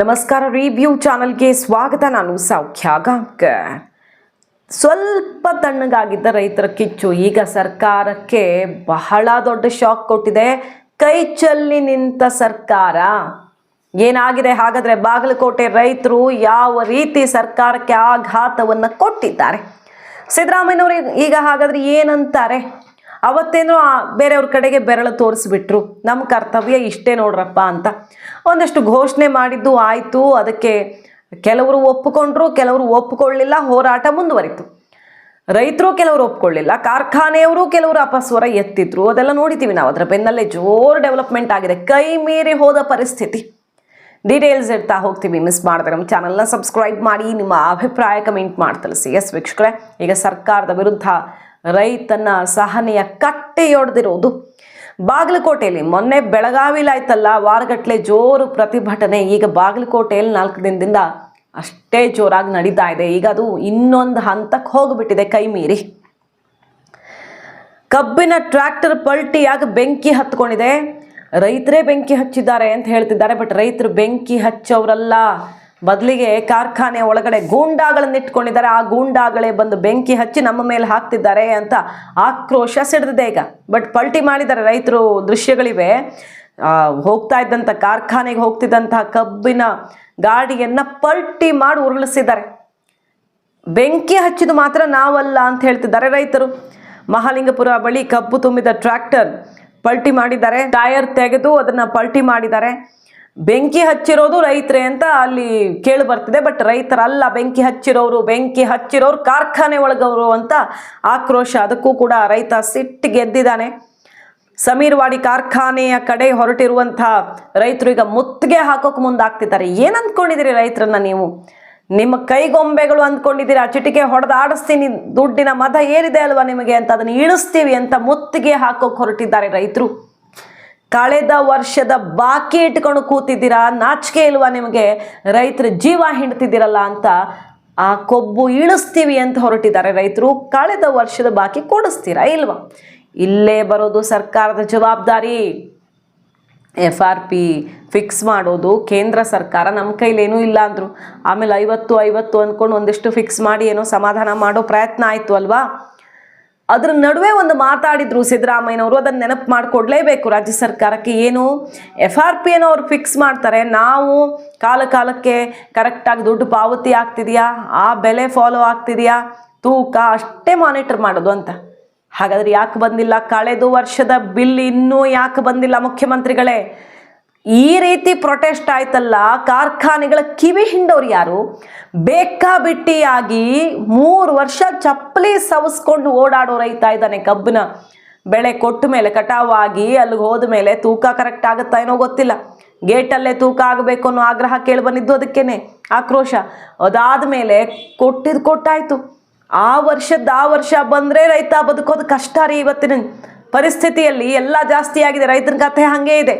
ನಮಸ್ಕಾರ ರಿವ್ಯೂ ಚಾನಲ್ಗೆ ಸ್ವಾಗತ. ನಾನು ಸೌಖ್ಯ ಗಾಂಕ ಸ್ವಲ್ಪ ತಣ್ಣಗಾಗಿದ್ದ ರೈತರ ಕಿಚ್ಚು, ಈಗ ಸರ್ಕಾರಕ್ಕೆ ಬಹಳ ದೊಡ್ಡ ಶಾಕ್ ಕೊಟ್ಟಿದೆ. ಕೈ ಚಲ್ಲಿ ನಿಂತ ಸರ್ಕಾರ. ಏನಾಗಿದೆ? ಹಾಗಾದ್ರೆ ಬಾಗಲಕೋಟೆ ರೈತರು ಯಾವ ರೀತಿ ಸರ್ಕಾರಕ್ಕೆ ಆಘಾತವನ್ನು ಕೊಟ್ಟಿದ್ದಾರೆ? ಸಿದ್ದರಾಮಯ್ಯನವರು ಈಗ ಹಾಗಾದ್ರೆ ಏನಂತಾರೆ? ಅವತ್ತೇನೋ ಬೇರೆಯವ್ರ ಕಡೆಗೆ ಬೆರಳು ತೋರಿಸ್ಬಿಟ್ರು. ನಮ್ಮ ಕರ್ತವ್ಯ ಇಷ್ಟೇ ನೋಡ್ರಪ್ಪ ಅಂತ. ಒಂದಷ್ಟು ಘೋಷಣೆ ಮಾಡಿದ್ದು ಆಯಿತು. ಅದಕ್ಕೆ ಕೆಲವರು ಒಪ್ಪಿಕೊಂಡ್ರು, ಕೆಲವರು ಒಪ್ಪಿಕೊಳ್ಳಿಲ್ಲ. ಹೋರಾಟ ಮುಂದುವರಿತು. ರೈತರು ಕೆಲವರು ಒಪ್ಕೊಳ್ಳಿಲ್ಲ. ಕಾರ್ಖಾನೆಯವರು ಕೆಲವರು ಅಪಸ್ವರ ಎತ್ತಿದ್ರು. ಅದೆಲ್ಲ ನೋಡಿದ್ದೀವಿ ನಾವು. ಅದರ ಬೆನ್ನಲ್ಲೇ ಜೋರು ಡೆವಲಪ್ಮೆಂಟ್ ಆಗಿದೆ. ಕೈ ಮೀರಿ ಹೋದ ಪರಿಸ್ಥಿತಿ. ಡೀಟೇಲ್ಸ್ ಇಡ್ತಾ ಹೋಗ್ತೀವಿ. ಮಿಸ್ ಮಾಡಿದ್ರೆ ನಮ್ಮ ಚಾನಲ್ನ ಸಬ್ಸ್ಕ್ರೈಬ್ ಮಾಡಿ, ನಿಮ್ಮ ಅಭಿಪ್ರಾಯ ಕಮೆಂಟ್ ಮಾಡಿ ತಿಳಿಸಿ ಎಸ್ ವೀಕ್ಷಕರೇ, ಈಗ ಸರ್ಕಾರದ ವಿರುದ್ಧ ರೈತನ ಸಹನೆಯ ಕಟ್ಟೆಯೊಡೆದಿರೋದು ಬಾಗಲಕೋಟೆಯಲ್ಲಿ ಮೊನ್ನೆ ಬೆಳಗಾವಿಲಾಯ್ತಲ್ಲ ವಾರಗಟ್ಟಲೆ ಜೋರು ಪ್ರತಿಭಟನೆ. ಈಗ ಬಾಗಲಕೋಟೆಯಲ್ಲಿ ನಾಲ್ಕು ದಿನದಿಂದ ಅಷ್ಟೇ ಜೋರಾಗಿ ನಡೀತಾ ಇದೆ. ಈಗ ಅದು ಇನ್ನೊಂದು ಹಂತಕ್ಕೆ ಹೋಗಿಬಿಟ್ಟಿದೆ ಕೈ ಮೀರಿ. ಕಬ್ಬಿನ ಟ್ರ್ಯಾಕ್ಟರ್ ಪಲ್ಟಿಯಾಗಿ ಬೆಂಕಿ ಹತ್ಕೊಂಡಿದೆ. ರೈತರೇ ಬೆಂಕಿ ಹಚ್ಚಿದ್ದಾರೆ ಅಂತ ಹೇಳ್ತಿದ್ದಾರೆ, ಬಟ್ ರೈತರು ಬೆಂಕಿ ಹಚ್ಚೋರಲ್ಲ ಬದಲಿಗೆ ಕಾರ್ಖಾನೆ ಒಳಗಡೆ ಗೂಂಡಾಗಳನ್ನ ಇಟ್ಕೊಂಡಿದ್ದಾರೆ. ಆ ಗೂಂಡಾಗಳೇ ಬಂದು ಬೆಂಕಿ ಹಚ್ಚಿ ನಮ್ಮ ಮೇಲೆ ಹಾಕ್ತಿದ್ದಾರೆ ಅಂತ ಆಕ್ರೋಶ ಸಿಡಿದಿದೆ ಈಗ. ಬಟ್ ಪಲ್ಟಿ ಮಾಡಿದ್ದಾರೆ ರೈತರು, ದೃಶ್ಯಗಳಿವೆ. ಹೋಗ್ತಾ ಇದ್ದಂಥ ಕಾರ್ಖಾನೆಗೆ ಹೋಗ್ತಿದ್ದಂತಹ ಕಬ್ಬಿನ ಗಾಡಿಯನ್ನ ಪಲ್ಟಿ ಮಾಡಿ ಉರುಳಿಸಿದ್ದಾರೆ. ಬೆಂಕಿ ಹಚ್ಚಿದ ಮಾತ್ರ ನಾವಲ್ಲ ಅಂತ ಹೇಳ್ತಿದ್ದಾರೆ ರೈತರು. ಮಹಾಲಿಂಗಪುರ ಬಳಿ ಕಬ್ಬು ತುಂಬಿದ ಟ್ರ್ಯಾಕ್ಟರ್ ಪಲ್ಟಿ ಮಾಡಿದ್ದಾರೆ. ಟೈರ್ ತೆಗೆದು ಅದನ್ನ ಪಲ್ಟಿ ಮಾಡಿದ್ದಾರೆ. ಬೆಂಕಿ ಹಚ್ಚಿರೋದು ರೈತರೇ ಅಂತ ಅಲ್ಲಿ ಕೇಳಿ ಬರ್ತಿದೆ. ಬಟ್ ರೈತರಲ್ಲ, ಬೆಂಕಿ ಹಚ್ಚಿರೋರು ಬೆಂಕಿ ಹಚ್ಚಿರೋರು, ಕಾರ್ಖಾನೆ ಒಳಗವರು ಅಂತ ಆಕ್ರೋಶ. ಅದಕ್ಕೂ ಕೂಡ ರೈತ ಸಿಟ್ಟು ಗೆದ್ದಿದ್ದಾನೆ. ಸಮೀರ್ವಾಡಿ ಕಾರ್ಖಾನೆಯ ಕಡೆ ಹೊರಟಿರುವಂತಹ ರೈತರು ಈಗ ಮುತ್ತಿಗೆ ಹಾಕೋಕೆ ಮುಂದಾಗ್ತಿದ್ದಾರೆ. ಏನು ಅಂದ್ಕೊಂಡಿದ್ದೀರಿ ರೈತರನ್ನ ನೀವು? ನಿಮ್ಮ ಕೈಗೊಂಬೆಗಳು ಆ ಚಿಟಿಕೆ ಹೊಡೆದು ಆಡಿಸ್ತೀನಿ. ದುಡ್ಡಿನ ಮದ ಏನಿದೆ ಅಲ್ವಾ ನಿಮಗೆ ಅಂತ ಅದನ್ನ ಇಳಿಸ್ತೀವಿ ಅಂತ ಮುತ್ತಿಗೆ ಹಾಕೋಕೆ ಹೊರಟಿದ್ದಾರೆ ರೈತರು. ಕಳೆದ ವರ್ಷದ ಬಾಕಿ ಇಟ್ಕೊಂಡು ಕೂತಿದ್ದೀರಾ? ನಾಚಿಕೆ ಇಲ್ವಾ ನಿಮಗೆ? ರೈತರ ಜೀವ ಹಿಂಡ್ತಿದ್ದೀರಲ್ಲ ಅಂತ ಆ ಕೊಬ್ಬು ಇಳಿಸ್ತೀವಿ ಅಂತ ಹೊರಟಿದ್ದಾರೆ ರೈತರು. ಕಳೆದ ವರ್ಷದ ಬಾಕಿ ಕೊಡಿಸ್ತೀರಾ ಇಲ್ವಾ? ಇಲ್ಲೇ ಬರೋದು ಸರ್ಕಾರದ ಜವಾಬ್ದಾರಿ. ಎಫ್ ಆರ್ ಪಿ ಫಿಕ್ಸ್ ಮಾಡೋದು ಕೇಂದ್ರ ಸರ್ಕಾರ ನಮ್ಮ ಕೈಲೇನೂ ಇಲ್ಲ ಅಂದರು. ಆಮೇಲೆ ಐವತ್ತು ಐವತ್ತು ಅಂದ್ಕೊಂಡು ಒಂದಿಷ್ಟು ಫಿಕ್ಸ್ ಮಾಡಿ ಏನೋ ಸಮಾಧಾನ ಮಾಡೋ ಪ್ರಯತ್ನ ಆಯಿತು ಅಲ್ವಾ? ಅದ್ರ ನಡುವೆ ಒಂದು ಮಾತಾಡಿದ್ರು ಸಿದ್ದರಾಮಯ್ಯನವರು, ಅದನ್ನು ನೆನಪು ಮಾಡಿಕೊಡ್ಲೇಬೇಕು. ರಾಜ್ಯ ಸರ್ಕಾರಕ್ಕೆ ಏನು ಎಫ್ ಆರ್ ಪಿ ಏನೋ ಅವ್ರು ಫಿಕ್ಸ್ ಮಾಡ್ತಾರೆ. ನಾವು ಕಾಲ ಕಾಲಕ್ಕೆ ಕರೆಕ್ಟಾಗಿ ದುಡ್ಡು ಪಾವತಿ ಆಗ್ತಿದೆಯಾ? ಆ ಬೆಲೆ ಫಾಲೋ ಆಗ್ತಿದೆಯಾ? ತೂಕ ಅಷ್ಟೇ ಮಾನಿಟರ್ ಮಾಡೋದು ಅಂತ. ಹಾಗಾದ್ರೆ ಯಾಕೆ ಬಂದಿಲ್ಲ? ಕಳೆದು ವರ್ಷದ ಬಿಲ್ ಇನ್ನೂ ಯಾಕೆ ಬಂದಿಲ್ಲ ಮುಖ್ಯಮಂತ್ರಿಗಳೇ? ಈ ರೀತಿ ಪ್ರೊಟೆಸ್ಟ್ ಆಯ್ತಲ್ಲ, ಕಾರ್ಖಾನೆಗಳ ಕಿವಿ ಹಿಂಡೋರು ಯಾರು? ಬೇಕಾಬಿಟ್ಟಿಯಾಗಿ ಮೂರು ವರ್ಷ ಚಪ್ಪಲಿ ಸವಸ್ಕೊಂಡು ಓಡಾಡೋ ರೈತ ಇದ್ದಾನೆ ಕಬ್ಬಿನ ಬೆಳೆ ಕೊಟ್ಟ ಮೇಲೆ, ಕಟಾವಾಗಿ ಅಲ್ಲಿಗೆ ಹೋದ ಮೇಲೆ ತೂಕ ಕರೆಕ್ಟ್ ಆಗುತ್ತಾ ಏನೋ ಗೊತ್ತಿಲ್ಲ. ಗೇಟಲ್ಲೇ ತೂಕ ಆಗಬೇಕು ಅನ್ನೋ ಆಗ್ರಹ ಕೇಳಿ ಬಂದಿದ್ದು ಅದಕ್ಕೇನೆ ಆಕ್ರೋಶ. ಅದಾದ ಮೇಲೆ ಕೊಟ್ಟಿದ್ದು ಕೊಟ್ಟಾಯ್ತು. ಆ ವರ್ಷದ ಆ ವರ್ಷ ಬಂದರೆ ರೈತ ಬದುಕೋದು ಕಷ್ಟ ರೀ ಇವತ್ತಿನ ಪರಿಸ್ಥಿತಿಯಲ್ಲಿ. ಎಲ್ಲ ಜಾಸ್ತಿ ಆಗಿದೆ, ರೈತನ ಕಥೆ ಹಾಗೇ ಇದೆ.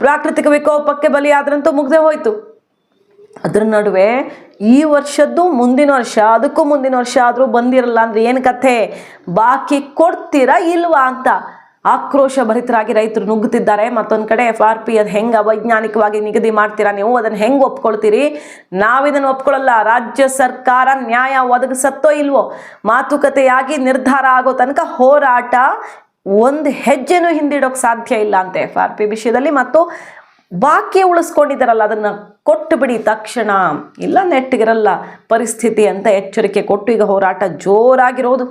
ಪ್ರಾಕೃತಿಕ ವಿಕೋಪಕ್ಕೆ ಬಲಿಯಾದ್ರಂತೂ ಮುಗ್ದೇ ಹೋಯ್ತು. ಅದ್ರ ನಡುವೆ ಈ ವರ್ಷದ್ದು ಮುಂದಿನ ವರ್ಷ, ಅದಕ್ಕೂ ಮುಂದಿನ ವರ್ಷ ಆದರೂ ಬಂದಿರಲ್ಲ ಅಂದ್ರೆ ಏನು ಕಥೆ? ಬಾಕಿ ಕೊಡ್ತೀರಾ ಇಲ್ವಾ ಅಂತ ಆಕ್ರೋಶ ಭರಿತರಾಗಿ ರೈತರು ನುಗ್ಗುತ್ತಿದ್ದಾರೆ. ಮತ್ತೊಂದು ಕಡೆ ಎಫ್ ಆರ್ ಪಿ ಅದು ಹೆಂಗೆ ವೈಜ್ಞಾನಿಕವಾಗಿ ನಿಗದಿ ಮಾಡ್ತೀರಾ ನೀವು? ಅದನ್ನು ಹೆಂಗೆ ಒಪ್ಕೊಳ್ತೀರಿ? ನಾವಿದನ್ನು ಒಪ್ಕೊಳ್ಳಲ್ಲ ರಾಜ್ಯ ಸರ್ಕಾರ ನ್ಯಾಯ ಒದಗಿಸತ್ತೋ ಇಲ್ವೋ? ಮಾತುಕತೆಯಾಗಿ ನಿರ್ಧಾರ ಆಗೋ ತನಕ ಹೋರಾಟ ಒಂದು ಹೆಜ್ಜೆನೂ ಹಿಂದಿಡೋಕೆ ಸಾಧ್ಯ ಇಲ್ಲ ಅಂತ ಎಫ್ ಆರ್ ಪಿ ವಿಷಯದಲ್ಲಿ. ಮತ್ತು ಬಾಕಿ ಉಳಿಸ್ಕೊಂಡಿದ್ದಾರಲ್ಲ, ಅದನ್ನು ಕೊಟ್ಟು ಬಿಡಿ ತಕ್ಷಣ. ಇಲ್ಲ, ನೆಟ್ಟಿಗಿರಲ್ಲ ಪರಿಸ್ಥಿತಿ ಅಂತ ಎಚ್ಚರಿಕೆ ಕೊಟ್ಟು ಈಗ ಹೋರಾಟ ಜೋರಾಗಿರೋದು.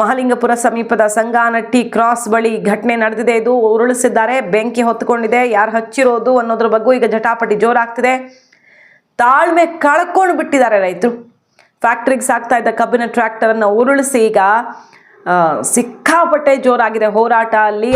ಮಹಾಲಿಂಗಪುರ ಸಮೀಪದ ಸಂಗಾನಟ್ಟಿ ಕ್ರಾಸ್ ಬಳಿ ಘಟನೆ ನಡೆದಿದೆ. ಇದು ಉರುಳಿಸಿದ್ದಾರೆ, ಬೆಂಕಿ ಹೊತ್ತುಕೊಂಡಿದೆ ಯಾರು ಹಚ್ಚಿರೋದು ಅನ್ನೋದ್ರ ಬಗ್ಗೆ ಈಗ ಜಟಾಪಟಿ ಜೋರಾಗ್ತಿದೆ. ತಾಳ್ಮೆ ಕಳ್ಕೊಂಡು ಬಿಟ್ಟಿದ್ದಾರೆ ರೈತರು. ಫ್ಯಾಕ್ಟ್ರಿಗೆ ಸಾಕ್ತಾ ಇದ್ದ ಕಬ್ಬಿನ ಟ್ರ್ಯಾಕ್ಟರನ್ನು ಉರುಳಿಸಿ ಈಗ ಸಿಕ್ಕಾಪಟ್ಟೆ ಜೋರಾಗಿದೆ ಹೋರಾಟ ಅಲ್ಲಿ.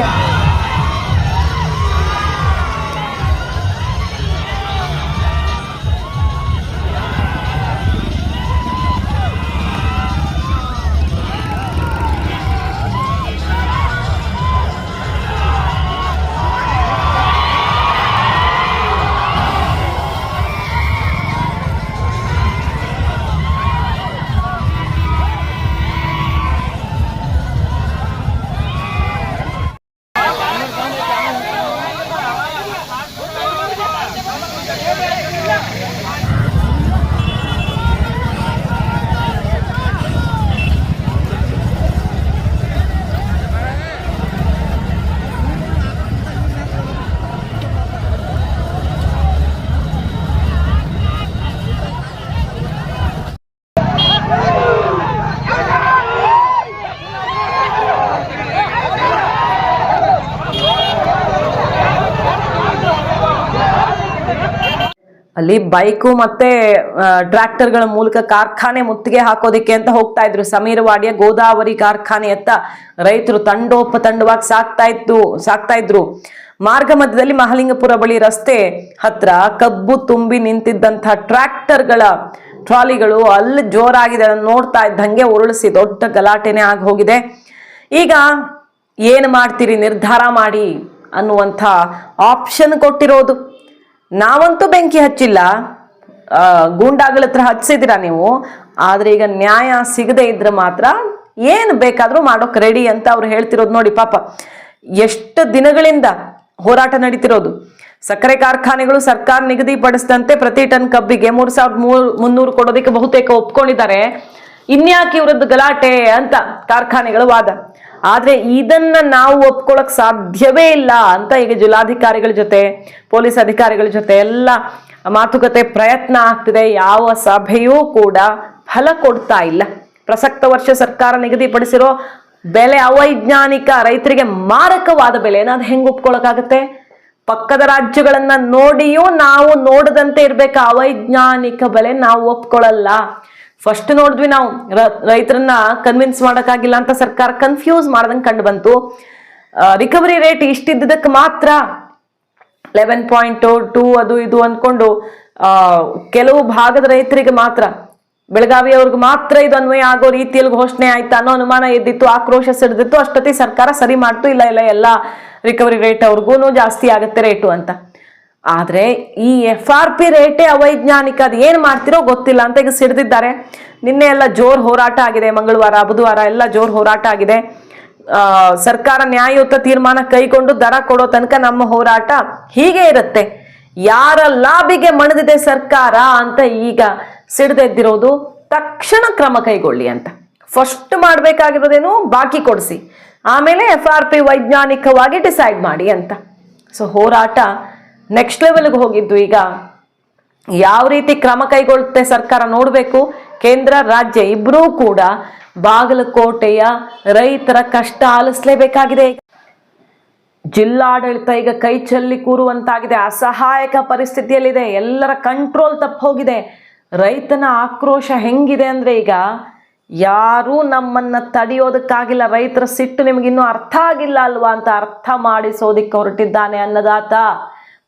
ಅಲ್ಲಿ ಬೈಕು ಮತ್ತೆ ಟ್ರ್ಯಾಕ್ಟರ್ಗಳ ಮೂಲಕ ಕಾರ್ಖಾನೆ ಮುತ್ತಿಗೆ ಹಾಕೋದಿಕ್ಕೆ ಅಂತ ಹೋಗ್ತಾ ಇದ್ರು. ಸಮೀರವಾಡಿಯ ಗೋದಾವರಿ ಕಾರ್ಖಾನೆಯತ್ತ ರೈತರು ತಂಡೋಪತಂಡವಾಗಿ ಸಾಕ್ತಾ ಇತ್ತು ಸಾಕ್ತಾ ಇದ್ರು. ಮಾರ್ಗ ಮಧ್ಯದಲ್ಲಿ ಮಹಲಿಂಗಪುರ ಬಳಿ ರಸ್ತೆ ಹತ್ರ ಕಬ್ಬು ತುಂಬಿ ನಿಂತಿದ್ದಂತಹ ಟ್ರ್ಯಾಕ್ಟರ್ಗಳ ಟ್ರಾಲಿಗಳು ಅಲ್ಲಿ ಜೋರಾಗಿದೆ ಅದನ್ನು ನೋಡ್ತಾ ಇದ್ದಂಗೆ ಉರುಳಿಸಿ ದೊಡ್ಡ ಗಲಾಟೆನೇ ಆಗಿ ಹೋಗಿದೆ. ಈಗ ಏನು ಮಾಡ್ತೀರಿ ನಿರ್ಧಾರ ಮಾಡಿ ಅನ್ನುವಂಥ ಆಪ್ಷನ್ ಕೊಟ್ಟಿರೋದು. ನಾವಂತೂ ಬೆಂಕಿ ಹಚ್ಚಿಲ್ಲ. ಗೂಂಡಾಗಳ ಹತ್ರ ಹಚ್ಚಿದ್ದೀರಾ ನೀವು? ಆದ್ರೆ ಈಗ ನ್ಯಾಯ ಸಿಗದೆ ಇದ್ರೆ ಮಾತ್ರ ಏನು ಬೇಕಾದರೂ ಮಾಡೋಕೆ ರೆಡಿ ಅಂತ ಅವ್ರು ಹೇಳ್ತಿರೋದು ನೋಡಿ ಪಾಪ. ಎಷ್ಟು ದಿನಗಳಿಂದ ಹೋರಾಟ ನಡೀತಿರೋದು. ಸಕ್ಕರೆ ಕಾರ್ಖಾನೆಗಳು ಸರ್ಕಾರ ನಿಗದಿಪಡಿಸಿದಂತೆ ಪ್ರತಿ ಟನ್ ಕಬ್ಬಿಗೆ ಮೂರು ಸಾವಿರದ ಮೂರ್, ಮುನ್ನೂರು ಕೊಡೋದಕ್ಕೆ ಬಹುತೇಕ ಒಪ್ಕೊಂಡಿದ್ದಾರೆ. ಇನ್ಯಾಕೆ ಇವ್ರದ್ದು ಗಲಾಟೆ ಅಂತ ಕಾರ್ಖಾನೆಗಳು ವಾದ. ಆದ್ರೆ ಇದನ್ನ ನಾವು ಒಪ್ಕೊಳಕ್ ಸಾಧ್ಯವೇ ಇಲ್ಲ ಅಂತ ಈಗ ಜಿಲ್ಲಾಧಿಕಾರಿಗಳ ಜೊತೆ, ಪೊಲೀಸ್ ಅಧಿಕಾರಿಗಳ ಜೊತೆ ಎಲ್ಲ ಮಾತುಕತೆ ಪ್ರಯತ್ನ ಆಗ್ತಿದೆ. ಯಾವ ಸಭೆಯೂ ಕೂಡ ಫಲ ಕೊಡ್ತಾ ಇಲ್ಲ. ಪ್ರಸಕ್ತ ವರ್ಷ ಸರ್ಕಾರ ನಿಗದಿಪಡಿಸಿರೋ ಬೆಲೆ, ಅವೈಜ್ಞಾನಿಕ ರೈತರಿಗೆ ಮಾರಕವಾದ ಬೆಲೆನ ಅದು ಹೆಂಗ್ ಒಪ್ಕೊಳಕಾಗತ್ತೆ ಪಕ್ಕದ ರಾಜ್ಯಗಳನ್ನ ನೋಡಿಯೂ ನಾವು ನೋಡದಂತೆ ಇರಬೇಕು? ಅವೈಜ್ಞಾನಿಕ ಬೆಲೆ ನಾವು ಒಪ್ಕೊಳ್ಳಲ್ಲ ಫಸ್ಟ್ ನೋಡಿದ್ವಿ ನಾವು ರೈತರನ್ನ ಕನ್ವಿನ್ಸ್ ಮಾಡೋಕ್ಕಾಗಿಲ್ಲ ಅಂತ ಸರ್ಕಾರ ಕನ್ಫ್ಯೂಸ್ ಮಾಡ್ದಂಗೆ ಕಂಡು ಬಂತು. ರಿಕವರಿ ರೇಟ್ ಇಷ್ಟಿದ್ದಕ್ಕೆ ಮಾತ್ರ ಲೆವೆನ್ ಪಾಯಿಂಟ್ ಟೂ ಅದು ಇದು ಅಂದ್ಕೊಂಡು ಕೆಲವು ಭಾಗದ ರೈತರಿಗೆ ಮಾತ್ರ ಬೆಳಗಾವಿ ಅವ್ರಿಗೆ ಮಾತ್ರ ಇದು ಅನ್ವಯ ಆಗೋ ರೀತಿಯಲ್ಲಿ ಘೋಷಣೆ ಆಯ್ತಾ ಅನ್ನೋ ಅನುಮಾನ ಎದ್ದಿತ್ತು, ಆಕ್ರೋಶ ಸಿಡ್ದಿತ್ತು, ಅಷ್ಟೊತ್ತಿಗೆ ಸರ್ಕಾರ ಸರಿ ಮಾಡ್ತು, ಇಲ್ಲ ಇಲ್ಲ, ಎಲ್ಲ ರಿಕವರಿ ರೇಟ್ ಅವ್ರಿಗೂ ಜಾಸ್ತಿ ಆಗುತ್ತೆ ರೇಟು ಅಂತ. ಆದ್ರೆ ಈ ಎಫ್ ಆರ್ ಪಿ ರೇಟೇ ಅವೈಜ್ಞಾನಿಕ ಅದು ಏನು ಮಾಡ್ತಿರೋ ಗೊತ್ತಿಲ್ಲ ಅಂತ ಈಗ ಸಿಡ್ದಿದ್ದಾರೆ. ನಿನ್ನೆ ಎಲ್ಲ ಜೋರ್ ಹೋರಾಟ ಆಗಿದೆ, ಮಂಗಳವಾರ, ಬುಧವಾರ ಎಲ್ಲ ಜೋರ್ ಹೋರಾಟ ಆಗಿದೆ. ಸರ್ಕಾರ ನ್ಯಾಯಯುತ ತೀರ್ಮಾನ ಕೈಗೊಂಡು ದರ ಕೊಡೋ ತನಕ ನಮ್ಮ ಹೋರಾಟ ಹೀಗೆ ಇರುತ್ತೆ. ಯಾರ ಲಾಭಿಗೆ ಮಣದಿದೆ ಸರ್ಕಾರ ಅಂತ ಈಗ ಸಿಡ್ದೆದ್ದಿರೋದು ತಕ್ಷಣ ಕ್ರಮ ಕೈಗೊಳ್ಳಿ ಅಂತ. ಫಸ್ಟ್ ಮಾಡಬೇಕಾಗಿರೋದೇನು? ಬಾಕಿ ಕೊಡಿಸಿ. ಆಮೇಲೆ ಎಫ್ ಆರ್ ಪಿ ವೈಜ್ಞಾನಿಕವಾಗಿ ಡಿಸೈಡ್ ಮಾಡಿ ಅಂತ. ಸೊ ಹೋರಾಟ ನೆಕ್ಸ್ಟ್ ಲೆವೆಲ್ಗೆ ಹೋಗಿದ್ದು ಈಗ. ಯಾವ ರೀತಿ ಕ್ರಮ ಕೈಗೊಳ್ಳುತ್ತೆ ಸರ್ಕಾರ ನೋಡಬೇಕು. ಕೇಂದ್ರ, ರಾಜ್ಯ ಇಬ್ಬರೂ ಕೂಡ ಬಾಗಲಕೋಟೆಯ ರೈತರ ಕಷ್ಟ ಆಲಿಸಲೇಬೇಕಾಗಿದೆ. ಜಿಲ್ಲಾಡಳಿತ ಈಗ ಕೈ ಚೆಲ್ಲಿ ಕೂರುವಂತಾಗಿದೆ. ಅಸಹಾಯಕ ಪರಿಸ್ಥಿತಿಯಲ್ಲಿದೆ. ಎಲ್ಲರ ಕಂಟ್ರೋಲ್ ತಪ್ಪೋಗಿದೆ ರೈತನ ಆಕ್ರೋಶ ಹೆಂಗಿದೆ ಅಂದ್ರೆ ಈಗ ಯಾರೂ ನಮ್ಮನ್ನ ತಡೆಯೋದಕ್ಕಾಗಿಲ್ಲ. ರೈತರ ಸಿಟ್ಟು ನಿಮಗಿನ್ನೂ ಅರ್ಥ ಆಗಿಲ್ಲ ಅಲ್ವಾ ಅಂತ ಅರ್ಥ ಮಾಡಿಸೋದಿಕ್ಕೆ ಹೊರಟಿದ್ದಾನೆ ಅನ್ನದಾತ.